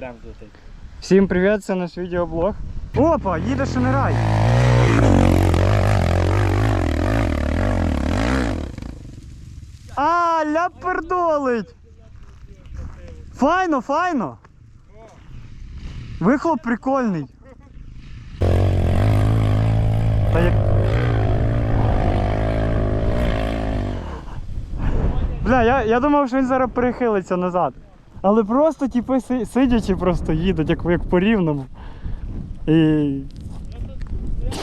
Прям летить. Всім привіт, це наш відеоблог. Опа, їде Шенерай. А, ляпердолить. Файно, файно. Вихлоп прикольний. Та як... Бля, я, я думав, що він зараз перехилиться назад. Але просто типи си- сидячи просто їдуть, як, як по рівному. І.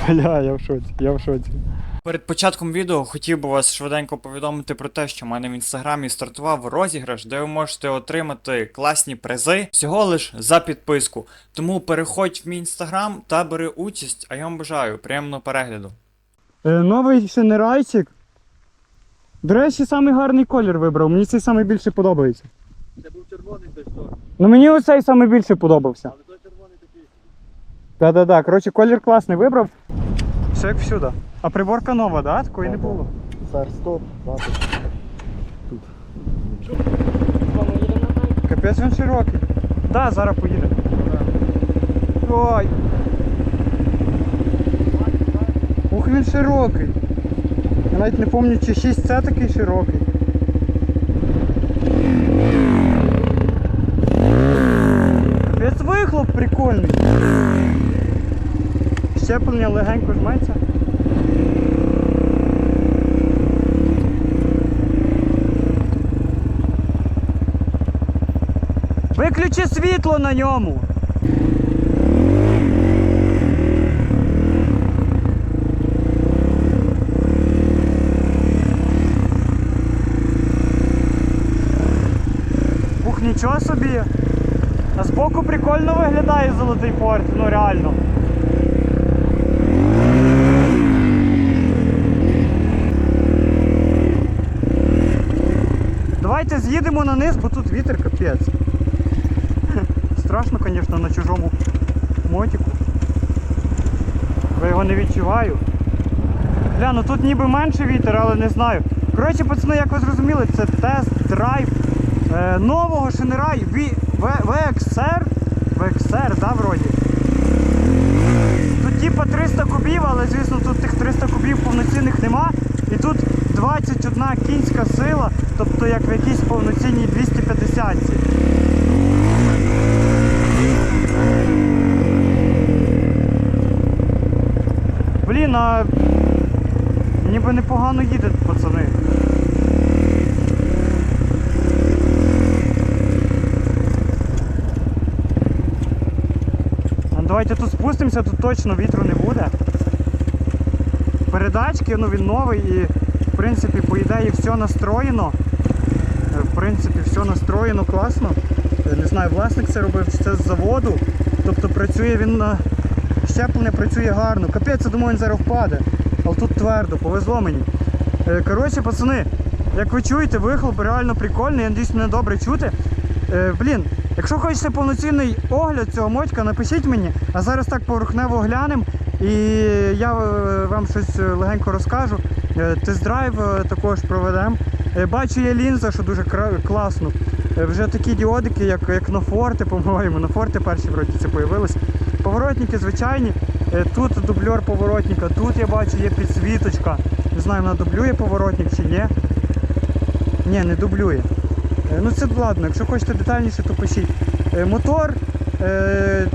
Бля, я в шоці, я в шоці. Перед початком відео хотів би вас швиденько повідомити про те, що в мене в інстаграмі стартував розіграш, де ви можете отримати класні призи всього лиш за підписку. Тому переходь в мій інстаграм та бери участь, а я вам бажаю приємного перегляду. Е, новий шенерайчик. До речі, самий гарний колір вибрав. Мені цей самий більше подобається. Це був червоний той що, Ну мені оцей більше подобався. але той червоний такий. Да-да-да. Коротше, колір класний вибрав. Все як всюди. А приборка нова, да? Такої не було. Сар, стоп, Тут. Капець він широкий. Да, зараз поїде. Ой. Ух, він широкий. Я навіть не пам'ятаю, чи 6 це такий широкий. Капець вихлоп прикольний. Щеплення легенько жметься. Виключи світло на ньому. Ух, нічого собі. А збоку прикольно виглядає золотий порт, ну реально. Давайте з'їдемо на низ, бо тут вітер капець. Страшно, звісно, на чужому мотику. Я його не відчуваю. Бля, ну тут ніби менше вітер, але не знаю. Коротше, пацани, як ви зрозуміли, це тест-драйв е, нового Шенерай VXR. VXR, да, вроді. Тут типа 300 кубів, але звісно тут тих 300 кубів повноцінних нема. І тут 21 кінська сила, тобто як в якійсь повноцінній 250. Блін, а ніби непогано їде, пацани. А Давайте тут спустимося, тут точно вітру не буде. Передачки, ну він новий і в принципі по ідеї все настроєно. Е, В принципі, все настроєно класно. Не знаю, власник це робив, чи це з заводу. Тобто працює він на щеплення працює гарно. Капець, я думаю, він зараз впаде. Але тут твердо, повезло мені. Е, Коротше, пацани, як ви чуєте, вихлоп реально прикольний, я надіюсь, мене добре чути. Е, блін, якщо хочете повноцінний огляд цього мотька, напишіть мені, а зараз так поверхнево глянемо і я е, вам щось легенько розкажу. Е, Тест-драйв е, також проведемо. Бачу є лінза, що дуже класно. Вже такі діодики, як, як на форти, по-моєму. На форти перші вроді це появились. Поворотники звичайні. Тут дубльор поворотника, тут я бачу є підсвіточка. Не знаю, вона дублює поворотник чи ні. Ні, не дублює. Е, Ну це ладно, якщо хочете детальніше, то пишіть. Е, Мотор е,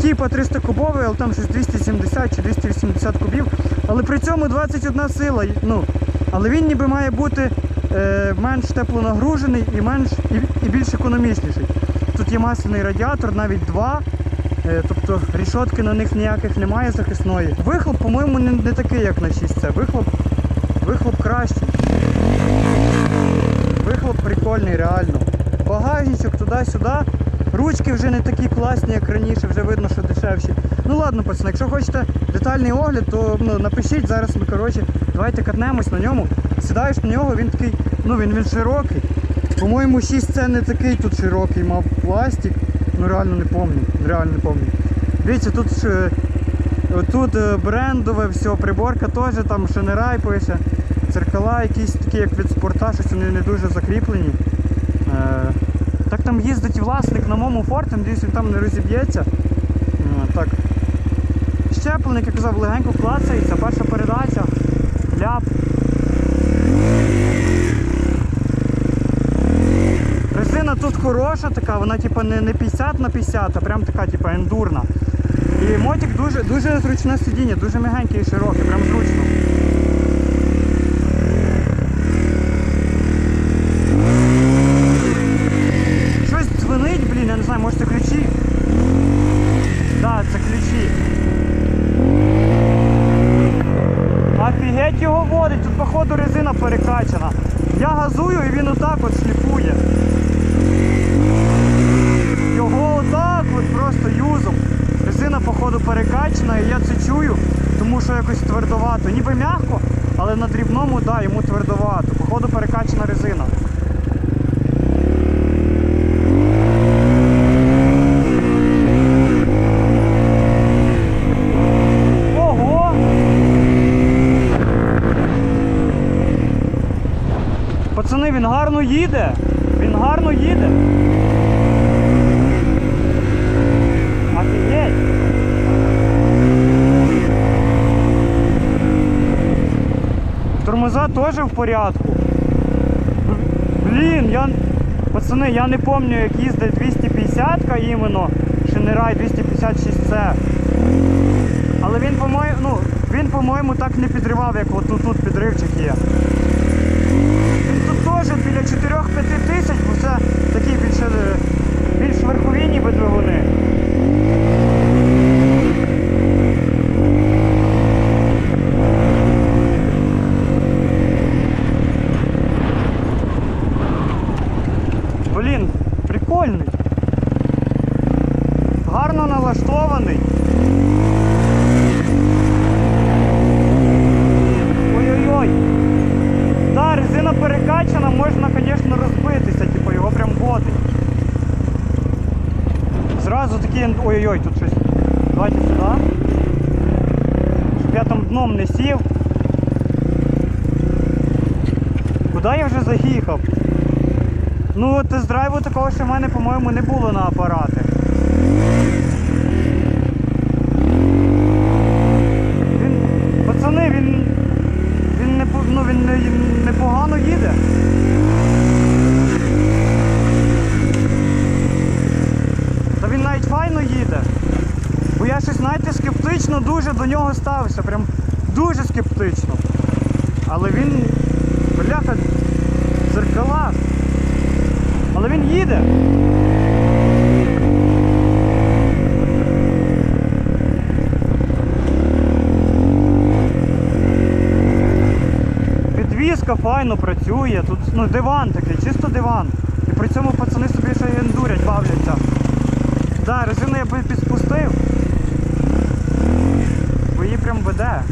типа 300 кубовий, але там щось 270 чи 280 кубів. Але при цьому 21 сила. Ну, але він ніби має бути менш теплонагружений і менш і, і більш економічніший. Тут є масляний радіатор, навіть два. Тобто рішотки на них ніяких немає захисної. Вихлоп, по-моєму, не, не такий, як на 6C. Вихлоп, вихлоп кращий. Вихлоп прикольний, реально. Багажничок туди-сюди. Ручки вже не такі класні, як раніше, вже видно, що дешевші. Ну ладно, пацани, якщо хочете детальний огляд, то ну, напишіть зараз ми коротше, давайте катнемось на ньому. Сідаєш на нього, він такий, ну він, він широкий. По-моєму, 6 це не такий тут широкий, мав пластик. Ну реально не пам'ятаю. Реально не пам'ятаю. Дивіться, тут тут е, брендове все, приборка теж там Шенерай пише. Церкала якісь такі, як від спорта, щось вони не дуже закріплені. Е, так там їздить власник на моєму форті, надіюсь, він там не розіб'ється. М, Так. Щепленик, як казав, легенько клацається, перша передача, ляп. Резина тут хороша така, вона типа не, не 50 на 50, а прям така, типа ендурна. І мотик дуже, дуже зручне сидіння, дуже м'ягеньке і широке, прям зручно. Щось дзвенить, блін, я не знаю, може це ключі? Так, це ключі. Офігеть його водить, тут походу резина перекачана. Я газую і він отак от сліпує. Його отак от просто юзом. Резина походу перекачана і я це чую, тому що якось твердовато. Ніби м'яко, але на дрібному, да, йому твердовато. Походу перекачана резина. Ого! Пацани, він гарно їде. Він гарно їде. Офігеть. Тормоза теж в порядку. Блін, я. Пацани, я не пам'ятаю, як їздить 250-ка іменно. Шинерай 256C. Але він, по-моєму, ну, він, по-моєму, так не підривав, як от тут, підривчик є. Тут теж біля 4-5 тисяч, бо це такі е, більш верхові ніби двигуни. Блін, прикольний. Гарно налаштований. Ой-ой-ой. Да, резина перекачана, можна, звісно, розбитися, типу його прям водить. Зразу. Ой-ой-ой, тут щось. Давайте сюди. Щоб я там дном не сів. Куди я вже заїхав? Ну, тест-драйву такого ще в мене, по-моєму, не було на апарати. Він, пацани, він, він, не, ну, він не, непогано їде. Та він навіть файно їде. Бо я щось, знаєте, скептично дуже до нього ставився. Прям дуже скептично. Але він, бляха, зеркала. Але він їде. Підвізка файно працює, тут ну, диван такий, чисто диван. І при цьому пацани собі ще й бавляться. Да, резину я би підспустив. Бо її прям веде.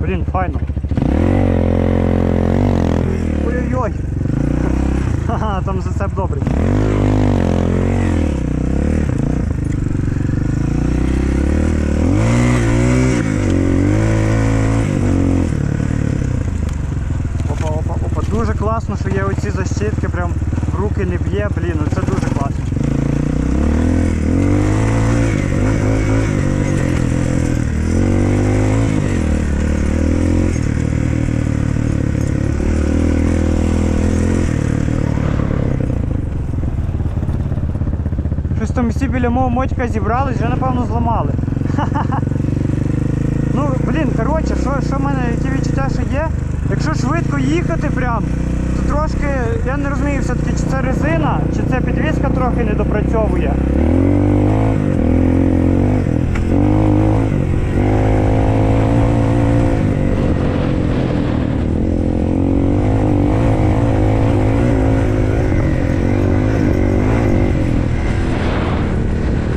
Блін, файно. Ой-ой-ой. Ха-ха, там зацеп добрий. Опа, опа, опа. Дуже класно, що є оці защитки, прям руки не б'є, блін, ну це дуже класно. Щось там всі біля мого мотька зібрались, вже напевно зламали. Ну, блін, коротше, що, що в мене, які відчуття ще є? Якщо швидко їхати прям, трошки, я не розумію все-таки, чи це резина, чи це підвізка трохи не допрацьовує.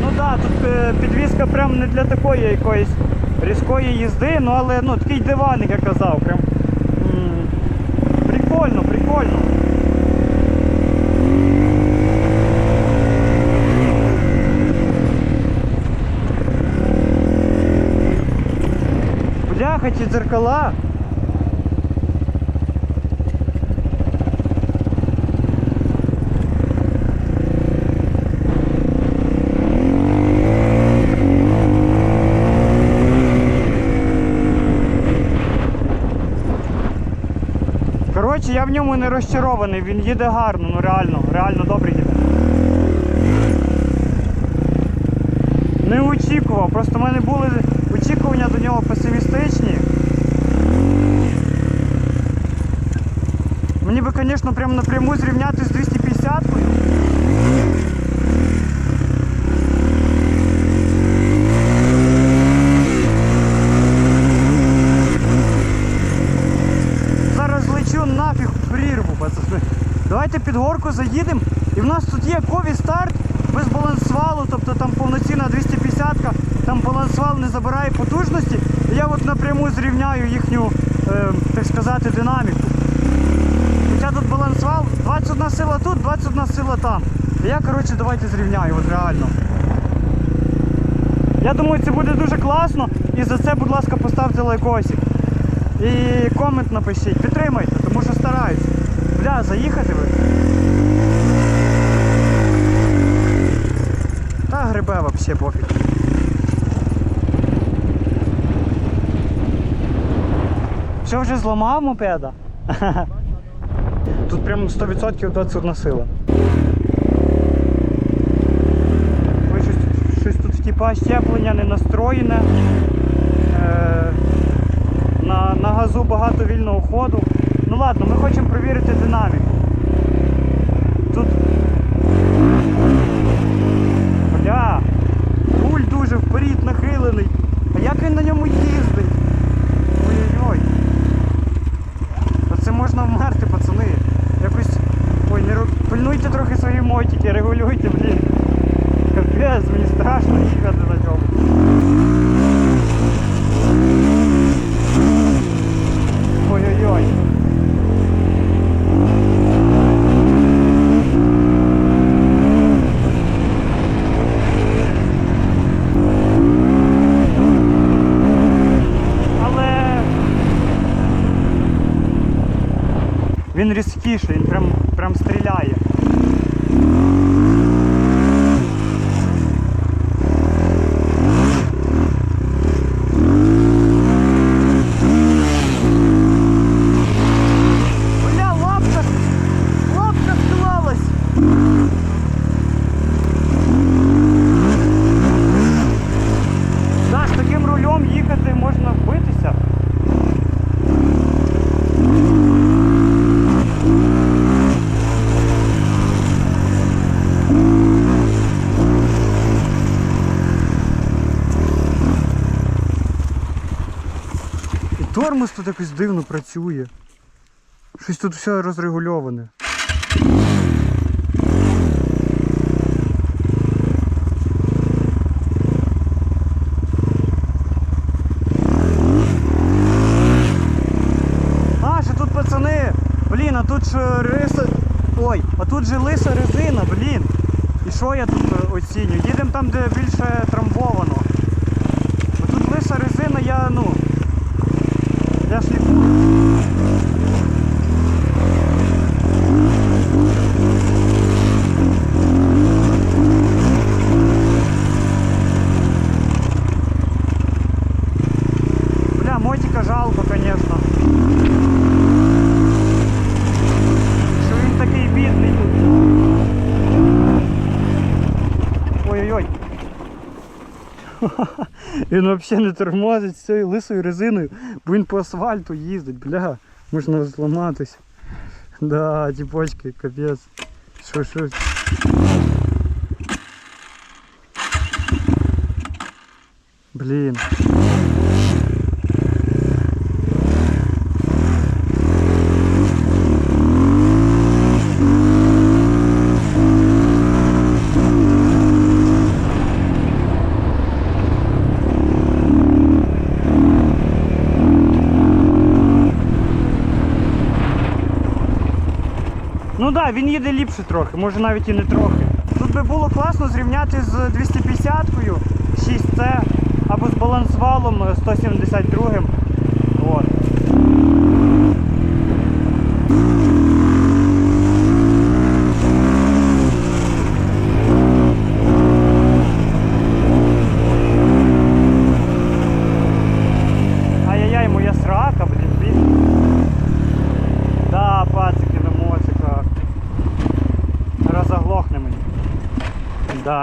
Ну е, прям не для такої якоїсь різкої їзди, ну але ну такий диваник, я казав, прям м, прикольно, прикольно. Бляха, ті дзеркала. Коротше, я в ньому не розчарований, він їде гарно, ну реально, реально добре їде. Не очікував, просто в мене були очікування до нього песимістичні. Мені би, звісно, прямо напряму зрівняти з 250-кою. Зараз лечу нафіг в прірву, пацани. Давайте під горку заїдемо. І в нас тут є кові старт без балансвалу, тобто там повноцінна 250-ка, там балансвал не забирає потужності. І я от напряму зрівняю їхню, е, так сказати, динаміку. Хоча тут балансвал, 21 сила тут, 21 сила там. І я, коротше, давайте зрівняю, от реально. Я думаю, це буде дуже класно. І за це, будь ласка, поставте лайкосик. І комент напишіть, підтримайте, тому що стараюсь. Бля, заїхати ви. Грибе вообще пофіг. Все вже зламав мопеда? Тут прям 100% 21 сила. Ой, щось, щось тут типа щеплення не настроєне. Е, на, на газу багато вільного ходу. Ну ладно, ми хочемо перевірити динаміку. Тут. Бля, руль дуже вперед нахилений. А як він на ньому їздить? Ой-ой-ой. Та це можна вмерти, пацани. Якось. Ой, не ру- пильнуйте трохи свої мотики, регулюйте, блін. Капець, мені страшно їхати на ньому. Ой-ой-ой. Але він різкіший, він прям, прям стріляє. Бля, лапка! Лапка склалась! Да, з таким рулем їхати можна вбитися. І тормоз тут якось дивно працює. Щось тут все розрегульоване. А, ще тут пацани, блін, а тут ж риса. Ой, а тут же лиса резина, блін. І що я тут е, оцінюю? Їдемо там, де більше трамбовано. Бо тут лиса резина, я ну. Я шліфую. Бля, мотика жалко, конечно. Що він такий бідний тут. Ой-ой-ой. Він взагалі не тормозить з цією лисою резиною, бо він по асфальту їздить, бля, можна зламатись. Да, тіпочки, капець. Що, що? Блін. Да, він їде ліпше трохи, може навіть і не трохи. Тут би було класно зрівняти з 250-кою 6C або з балансвалом 172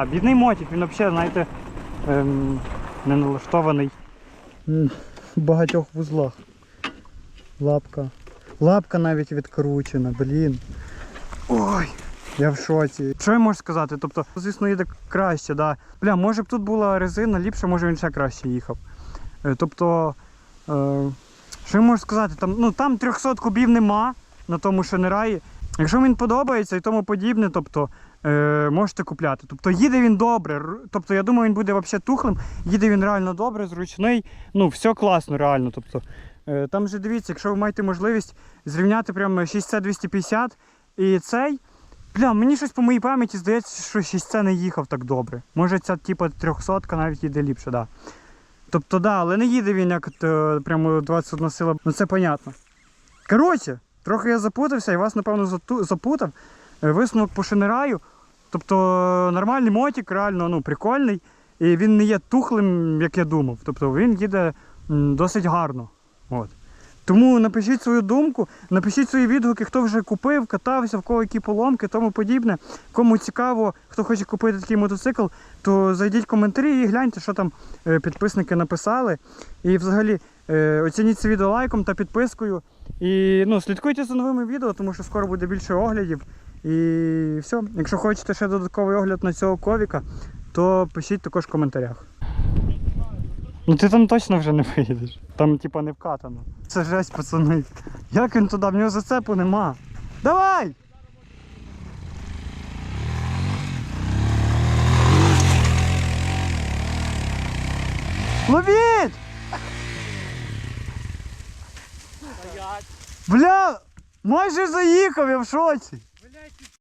да, бідний мотик, він взагалі, знаєте, ем, не налаштований в багатьох вузлах. Лапка. Лапка навіть відкручена, блін. Ой, я в шоці. Що я можу сказати? Тобто, звісно, їде краще, да. Бля, може б тут була резина ліпше, може він ще краще їхав. Е, Тобто, е, що я можу сказати? Там, ну, там 300 кубів нема на тому шенераї. Якщо він подобається і тому подібне, тобто е, можете купляти. Тобто їде він добре. Тобто, я думаю, він буде взагалі тухлим. Їде він реально добре, зручний. Ну, все класно, реально. Тобто, е, там же дивіться, якщо ви маєте можливість зрівняти прямо 6C250 і цей. Бля, мені щось по моїй пам'яті здається, що 6C не їхав так добре. Може ця типу 300 навіть їде ліпше, да. Тобто, да, але не їде він як е, прямо 21 сила. Ну це понятно. Коротше, трохи я запутався і вас, напевно, запутав. Е, Висновок по шенераю. Тобто нормальний мотик, реально ну, прикольний. І він не є тухлим, як я думав. Тобто він їде досить гарно. От. Тому напишіть свою думку, напишіть свої відгуки, хто вже купив, катався, в кого які поломки, тому подібне. Кому цікаво, хто хоче купити такий мотоцикл, то зайдіть в коментарі і гляньте, що там е, підписники написали. І взагалі е, оцініть це відео лайком та підпискою. І ну, слідкуйте за новими відео, тому що скоро буде більше оглядів. І все. Якщо хочете ще додатковий огляд на цього ковіка, то пишіть також в коментарях. Ну ти там точно вже не виїдеш. Там типа не вкатано. Це жесть, пацани. Як він туди? В нього зацепу нема. Давай! Ловіть! Бля! Майже заїхав, я в шоці! Третій.